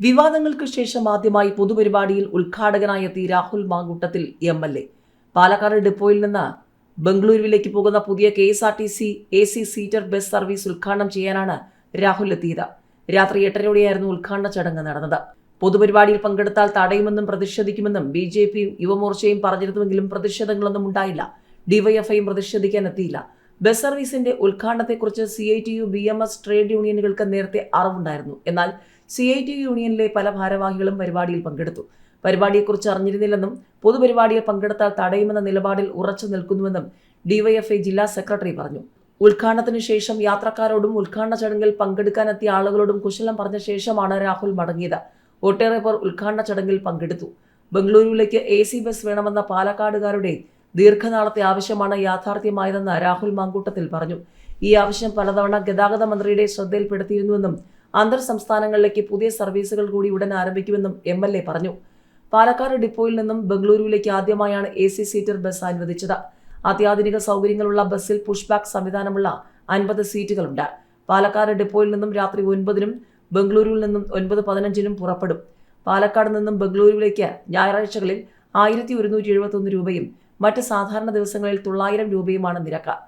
വിവാദങ്ങൾക്ക് ശേഷം ആദ്യമായി പൊതുപരിപാടിയിൽ ഉദ്ഘാടകനായ എത്തി Rahul Mankoottathil M L A. Palakkad ഡിപ്പോയിൽ നിന്ന് ബംഗളൂരുവിലേക്ക് പോകുന്ന പുതിയ K S R T C A C seater bus service ഉദ്ഘാടനം ചെയ്യാനാണ് രാഹുൽ എത്തിയത്. രാത്രി എട്ടരയോടെയായിരുന്നു ഉദ്ഘാടന ചടങ്ങ് നടന്നത്. പൊതുപരിപാടിയിൽ പങ്കെടുത്താൽ തടയുമെന്നും പ്രതിഷേധിക്കുമെന്നും ബി ജെ പിയും യുവമോർച്ചയും പറഞ്ഞിരുന്നുവെങ്കിലും പ്രതിഷേധങ്ങളൊന്നും ഉണ്ടായില്ല. ഡിവൈഎഫ്ഐയും പ്രതിഷേധിക്കാൻ എത്തിയില്ല. ബസ് സർവീസിന്റെ ഉദ്ഘാടനത്തെക്കുറിച്ച് C I T U B M S trade യൂണിയനുകൾക്ക് നേരത്തെ അറിവുണ്ടായിരുന്നു. എന്നാൽ സി ഐ ടി യൂണിയനിലെ പല ഭാരവാഹികളും പരിപാടിയിൽ പങ്കെടുത്തു. പരിപാടിയെക്കുറിച്ച് അറിഞ്ഞിരുന്നില്ലെന്നും പൊതുപരിപാടിയിൽ പങ്കെടുത്താൽ തടയുമെന്ന നിലപാടിൽ ഉറച്ചു നിൽക്കുന്നുവെന്നും ഡിവൈഎഫ്ഐ ജില്ലാ സെക്രട്ടറി പറഞ്ഞു. ഉദ്ഘാടനത്തിന് ശേഷം യാത്രക്കാരോടും ഉദ്ഘാടന ചടങ്ങിൽ പങ്കെടുക്കാനെത്തിയ ആളുകളോടും കുശലം പറഞ്ഞ ശേഷമാണ് രാഹുൽ മടങ്ങിയത്. ഒട്ടേറെ പേർ ഉദ്ഘാടന ചടങ്ങിൽ പങ്കെടുത്തു. ബംഗളൂരുവിലേക്ക് എ സി ബസ് വേണമെന്ന പാലക്കാടുകാരുടെ ദീർഘനാളത്തെ ആവശ്യമാണ് യാഥാർത്ഥ്യമായതെന്ന് രാഹുൽ മാങ്കൂട്ടത്തിൽ പറഞ്ഞു. ഈ ആവശ്യം പലതവണ ഗതാഗത മന്ത്രിയുടെ ശ്രദ്ധയിൽപ്പെടുത്തിയിരുന്നുവെന്നും അന്തർ സംസ്ഥാനങ്ങളിലേക്ക് പുതിയ സർവീസുകൾ കൂടി ഉടൻ ആരംഭിക്കുമെന്നും എം എൽ എ പറഞ്ഞു. പാലക്കാട് ഡിപ്പോയിൽ നിന്നും ബംഗളൂരുവിലേക്ക് ആദ്യമായാണ് എ സി സീറ്റർ ബസ് അനുവദിച്ചത്. അത്യാധുനിക സൗകര്യങ്ങളുള്ള ബസ്സിൽ പുഷ് ബാക്ക് സംവിധാനമുള്ള അൻപത് സീറ്റുകളുണ്ട്. പാലക്കാട് ഡിപ്പോയിൽ നിന്നും രാത്രി ഒൻപതിനും ബംഗളൂരുവിൽ നിന്നും ഒൻപത് പതിനഞ്ചിനും പുറപ്പെടും. പാലക്കാട് നിന്നും ബംഗളൂരുവിലേക്ക് ഞായറാഴ്ചകളിൽ ആയിരത്തി ഒരുന്നൂറ്റി രൂപയും മറ്റ് സാധാരണ ദിവസങ്ങളിൽ തൊള്ളായിരം രൂപയുമാണ് നിരക്ക്.